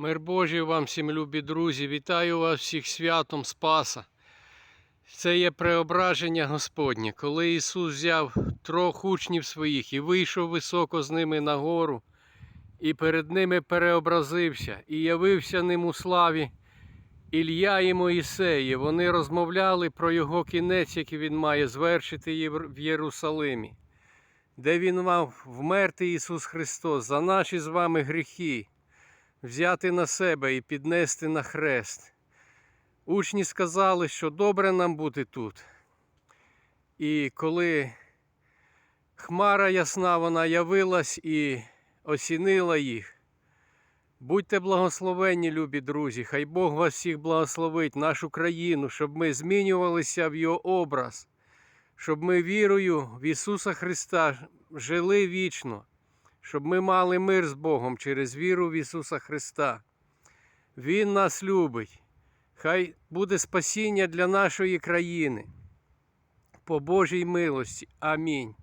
Мир Божий вам всім любі друзі, вітаю вас всіх святом Спаса. Це є преображення Господнє, коли Ісус взяв трьох учнів своїх і вийшов високо з ними на гору, і перед ними переобразився, і явився ним у славі Ілля і Моїсеї. Вони розмовляли про його кінець, який він має звершити в Єрусалимі, де він мав вмерти Ісус Христос за наші з вами гріхи взяти на себе і піднести на хрест. Учні сказали, що добре нам бути тут. І коли хмара ясна вона явилась і осінила їх. Будьте благословенні, любі друзі, хай Бог вас всіх благословить, нашу країну, щоб ми змінювалися в Його образ, щоб ми вірою в Ісуса Христа жили вічно щоб ми мали мир з Богом через віру в Ісуса Христа. Він нас любить. Хай буде спасіння для нашої країни. По Божій милості. Амінь.